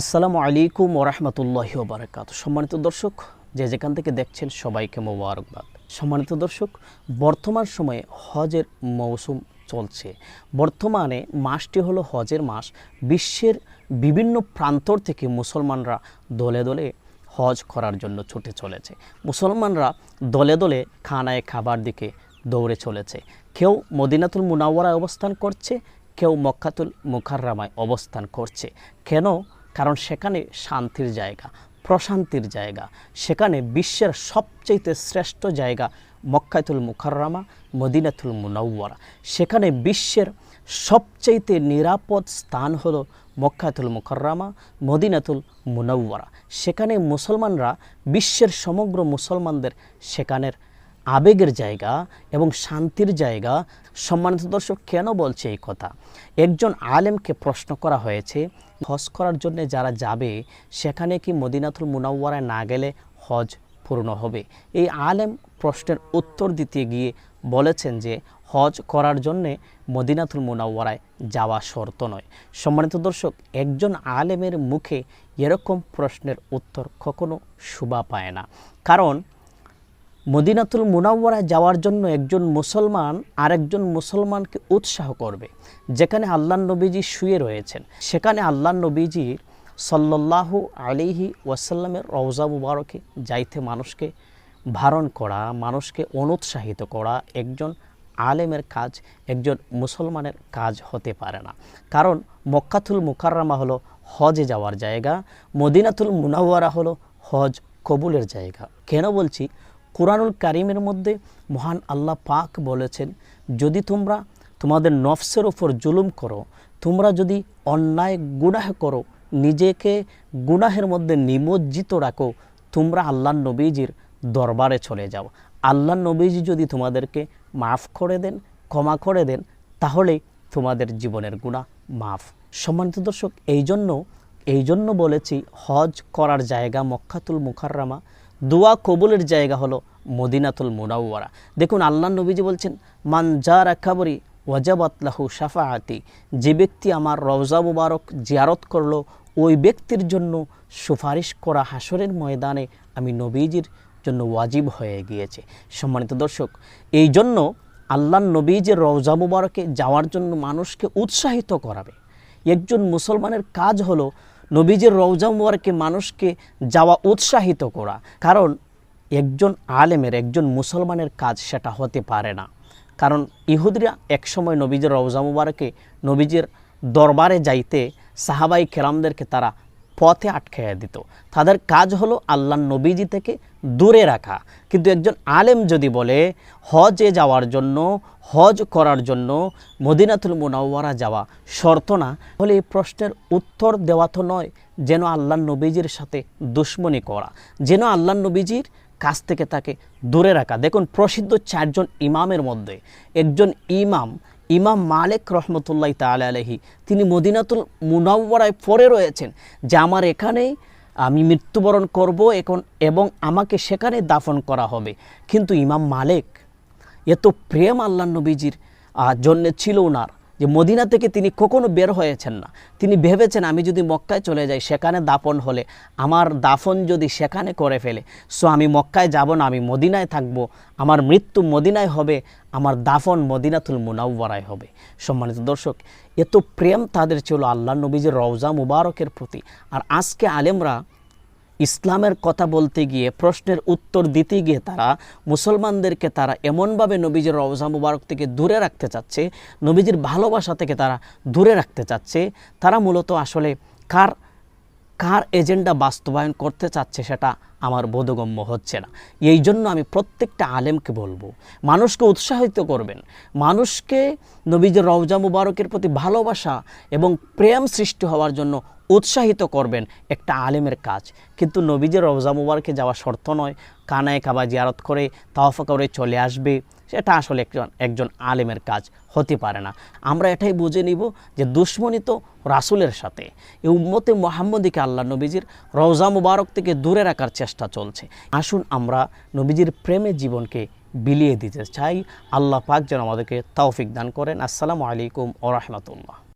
আসসালামু আলাইকুম ওরহমতুল্লাহ বারাকাত সম্মানিত দর্শক, যে যেখান থেকে দেখছেন সবাইকে মোবারকবাদ। সম্মানিত দর্শক, বর্তমান সময়ে হজের মৌসুম চলছে। বর্তমানে মাসটি হলো হজের মাস। বিশ্বের বিভিন্ন প্রান্তর থেকে মুসলমানরা দলে দলে হজ করার জন্য ছুটে চলেছে। মুসলমানরা দলে দলে খানায় খাবার দিকে দৌড়ে চলেছে। কেউ মদিনাতুল মুনাওয়ারায় অবস্থান করছে, কেউ মক্কাতুল মুখাররামায় অবস্থান করছে। কেন কারণ সেখানে শান্তির জায়গা, প্রশান্তির জায়গা। সেখানে বিশ্বের সবচেয়ে শ্রেষ্ঠ জায়গা মক্কাতুল মুখাররামা মদিনাতুল মুনাওয়ারা। সেখানে বিশ্বের সবচাইতে নিরাপদ স্থান হলো মক্কাতুল মুখাররামা মদিনাতুল মুনাওয়ারা। সেখানে মুসলমানরা, বিশ্বের সমগ্র মুসলমানদের সেখানের আবেগের জায়গা এবং শান্তির জায়গা সম্মানিত দর্শক কেন বলছে এই কথা? একজন আলেমকে প্রশ্ন করা হয়েছে, হজ করার জন্য যারা যাবে, সেখানে কি মদিনাতুল মুনাওয়ারায় না গেলে হজ পূর্ণ হবে? এই আলেম প্রশ্নের উত্তর দিতে গিয়ে বলেছেন যে, হজ করার জন্যে মদিনাতুল মুনাওয়ারায় যাওয়া শর্ত নয়। সম্মানিত দর্শক, একজন আলেমের মুখে এরকম প্রশ্নের উত্তর কখনো শোভা পায় না। কারণ মদিনাতুল মুনাওয়ারায় যাওয়ার জন্য একজন মুসলমান আর একজন মুসলমানকে উৎসাহ করবে। যেখানে আল্লাহ নবীজি শুয়ে রয়েছেন। সেখানে আল্লাহ নবীজির সাল্লাল্লাহু আলিহি ওয়াসাল্লামের রওজা মুবারকে যাইতে মানুষকে ভারণ করা, মানুষকে অনুৎসাহিত করা একজন আলেমের কাজ, একজন মুসলমানের কাজ হতে পারে না। কারণ মক্কাতুল মুকাররামা হলো হজে যাওয়ার জায়গা, মদিনাতুল মুনাওয়ারা হলো হজ কবুলের জায়গা। কেন বলছি? কোরআনুল কারিমের মধ্যে মহান আল্লাহ পাক বলেছেন, যদি তোমরা তোমাদের নফসের ওপর জুলুম করো, তোমরা যদি অন্যায় গুনাহ করো, নিজেকে গুনাহের মধ্যে নিমজ্জিত রাখো, তোমরা আল্লাহ নবীজির দরবারে চলে যাও। আল্লাহ নবীজি যদি তোমাদেরকে মাফ করে দেন, ক্ষমা করে দেন, তাহলে তোমাদের জীবনের গুণা মাফ। সম্মানিত দর্শক এই জন্য এই জন্য বলেছি, হজ করার জায়গা মক্কাতুল মুখাররামা দোয়া কবুলের জায়গা হলো মদিনাতুল মুনাওয়ারা। দেখুন আল্লাহ নবীজি বলছেন, মান যা রাখাবরি ওয়াজাবাতলাহু সাফাহাতি যে ব্যক্তি আমার রওজা মুবারক জিয়ারত করল, ওই ব্যক্তির জন্য সুপারিশ করা হাসরের ময়দানে আমি নবীজির জন্য ওয়াজিব হয়ে গিয়েছে। সম্মানিত দর্শক, এই জন্য আল্লাহ নবীজের রওজা মুবারকে যাওয়ার জন্য মানুষকে উৎসাহিত করাবে। একজন মুসলমানের কাজ হলো নবীজের রওজা মুবারকে মানুষকে যাওয়া উৎসাহিত করা। কারণ একজন আলেমের, একজন মুসলমানের কাজ সেটা হতে পারে না। কারণ ইহুদিরা একসময় নবীজের রওজা মুবারকে নবীজের দরবারে যাইতে সাহাবাই কেরামদেরকে তারা পথে আটকাইয়া দিত। তাদের কাজ হলো আল্লাহ নবীজি থেকে দূরে রাখা। কিন্তু একজন আলেম যদি বলে, হজে যাওয়ার জন্য, হজ করার জন্য মদিনাতুল মুনাওয়ারা যাওয়া শর্ত না হলে এই প্রশ্নের উত্তর দেওয়া তো নয়, যেন আল্লাহ নবীজির সাথে দুশ্মনী করা। যেন আল্লাহ নবীজির কাছ থেকে তাকে দূরে রাখা। দেখুন, প্রসিদ্ধ চারজন ইমামের মধ্যে একজন ইমাম ইমাম মালিক রহমতুল্লাহ তালা আলহি তিনি মদিনাতুল মুনাওয়ারায় পড়ে রয়েছেন, যে আমার এখানেই আমি মৃত্যুবরণ করব এখন এবং আমাকে সেখানে দাফন করা হবে। কিন্তু ইমাম মালিক, এত প্রেম আল্লাহ নবীজির জন্যে ছিল ওনার। যে মদিনা থেকে তিনি কখনো বের হয়েছেন না। তিনি ভেবেছেন, আমি যদি মক্কায় চলে যাই, সেখানে দাফন হলে, আমার দাফন যদি সেখানে করে ফেলে, সো আমি মক্কায় যাব না, আমি মদিনায় থাকব। আমার মৃত্যু মদিনায় হবে, আমার দাফন মদিনাতুল মুনাওয়ারায় হবে। সম্মানিত দর্শক, এত প্রেম তাদের ছিল আল্লাহ নবীজির রওজা মুবারকের প্রতি। আর আজকে আলেমরা ইসলামের কথা বলতে গিয়ে, প্রশ্নের উত্তর দিতে গিয়ে তারা মুসলমানদেরকে তারা এমনভাবে নবীজির রওজা মুবারক থেকে দূরে রাখতে চাচ্ছে, নবীজির ভালোবাসা থেকে তারা দূরে রাখতে চাচ্ছে। তারা মূলত আসলে কার কার এজেন্ডা বাস্তবায়ন করতে চাচ্ছে সেটা আমার বোধগম্য হচ্ছে না। এই জন্য আমি প্রত্যেকটা আলেমকে বলব, মানুষকে উৎসাহিত করবেন, মানুষকে নবীজের রওজা মুবারকের প্রতি ভালোবাসা এবং প্রেম সৃষ্টি হওয়ার জন্য উৎসাহিত করবেন একটা আলেমের কাজ। কিন্তু নবীজের রওজা মুবারকে যাওয়া শর্ত নয়, কানায় কাবা জিয়ারত করে তাওফা করে চলে আসবে সেটা আসলে একজন একজন আলেমের কাজ হতে পারে না। আমরা এটাই বুঝে নিব যে দুশ্মনী তো রাসুলের সাথে। এই উম্মতে মোহাম্মদীকে আল্লাহ নবীজির রওজা মুবারক থেকে দূরে রাখার চেষ্টা চলছে। আসুন আমরা নবীজির প্রেমে জীবনকে বিলিয়ে দিতে চাই। আল্লাহ পাক যেন আমাদেরকে তৌফিক দান করেন। আসসালামু আলাইকুম ও রহমতুল্লাহ।